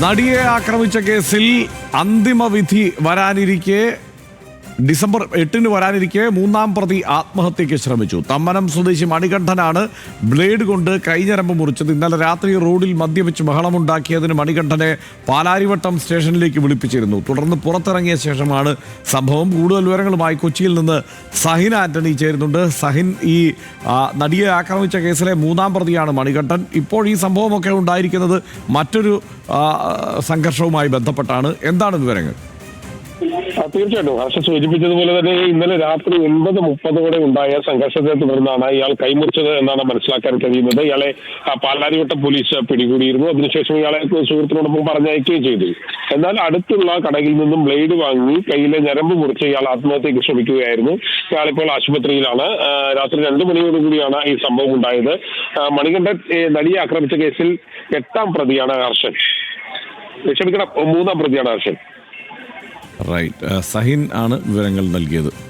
നടിയെ ആക്രമിച്ച കേസിൽ അന്തിമ വിധി വരാനിരിക്കെ ഡിസംബർ എട്ടിന് വരാനിരിക്കെ മൂന്നാം പ്രതി ആത്മഹത്യയ്ക്ക് ശ്രമിച്ചു. തമ്മനം സ്വദേശി മണികണ്ഠനാണ് ബ്ലേഡ് കൊണ്ട് കൈഞ്ഞരമ്പ് മുറിച്ചത്. ഇന്നലെ രാത്രി റോഡിൽ മദ്യപിച്ച് ബഹളമുണ്ടാക്കിയതിന് മണികണ്ഠനെ പാലാരിവട്ടം സ്റ്റേഷനിലേക്ക് വിളിപ്പിച്ചിരുന്നു. തുടർന്ന് പുറത്തിറങ്ങിയ ശേഷമാണ് സംഭവം. കൂടുതൽ വിവരങ്ങളുമായി കൊച്ചിയിൽ നിന്ന് സഹിൻ ആന്റണി ചേരുന്നുണ്ട്. സഹിൻ ഈ നടിയെ ആക്രമിച്ച കേസിലെ മൂന്നാം പ്രതിയാണ് മണികണ്ഠൻ. ഇപ്പോൾ ഈ സംഭവമൊക്കെ ഉണ്ടായിരിക്കുന്നത് മറ്റൊരു സംഘർഷവുമായി ബന്ധപ്പെട്ടാണ്. എന്താണ് വിവരങ്ങൾ? തീർച്ചയായിട്ടും. ഹർഷ സൂചിപ്പിച്ചതുപോലെ തന്നെ ഇന്നലെ രാത്രി ഒൻപത് മുപ്പതോടെ ഉണ്ടായ സംഘർഷത്തെ തുടർന്നാണ് ഇയാൾ കൈമുറിച്ചത് എന്നാണ് മനസ്സിലാക്കാൻ കഴിയുന്നത്. ഇയാളെ പാലാരിവട്ടം പോലീസ് പിടികൂടിയിരുന്നു. അതിനുശേഷം ഇയാളെ സുഹൃത്തിനോടൊപ്പം പറഞ്ഞയക്കുകയും ചെയ്തു. എന്നാൽ അടുത്തുള്ള കടയിൽ നിന്നും ബ്ലേഡ് വാങ്ങി കയ്യിലെ ഞരമ്പ് മുറിച്ച് ഇയാൾ ആത്മഹത്യക്ക് ശ്രമിക്കുകയായിരുന്നു. ഇയാളിപ്പോൾ ആശുപത്രിയിലാണ്. രാത്രി രണ്ടു മണിയോടുകൂടിയാണ് ഈ സംഭവം ഉണ്ടായത്. മണികണ്ഠൻ നടിയെ ആക്രമിച്ച കേസിൽ എട്ടാം പ്രതിയാണ് ഹർഷൻ. ക്ഷമിക്കണം മൂന്നാം പ്രതിയാണ് ഹർഷൻ. റൈറ്റ് സഹിൻ ആണ് വിവരങ്ങൾ നൽകിയത്.